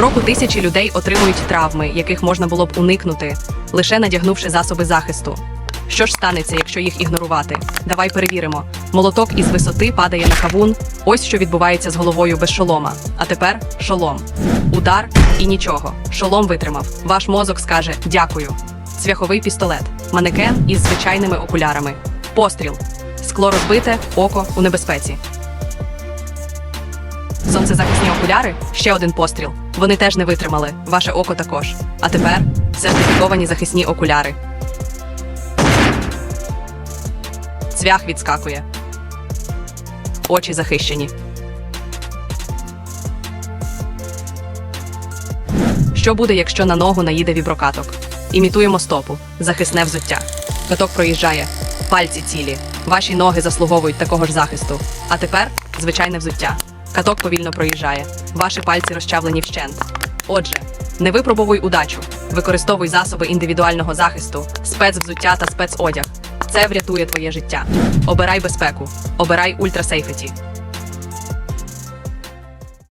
Щороку тисячі людей отримують травми, яких можна було б уникнути, лише надягнувши засоби захисту. Що ж станеться, якщо їх ігнорувати? Давай перевіримо. Молоток із висоти падає на кавун. Ось що відбувається з головою без шолома. А тепер шолом. Удар і нічого. Шолом витримав. Ваш мозок скаже дякую. Цвяховий пістолет, манекен із звичайними окулярами. Постріл. Скло розбите, око у небезпеці. Сонцезахисні окуляри ще один постріл. Вони теж не витримали. Ваше око також. А тепер сертифіковані захисні окуляри. Цвях відскакує. Очі захищені. Що буде, якщо на ногу наїде віброкаток? Імітуємо стопу, захисне взуття. Каток проїжджає, пальці цілі. Ваші ноги заслуговують такого ж захисту. А тепер звичайне взуття. Каток повільно проїжджає. Ваші пальці розчавлені вщент. Отже, не випробовуй удачу. Використовуй засоби індивідуального захисту, спецвзуття та спецодяг. Це врятує твоє життя. Обирай безпеку, обирай ультрасейфеті.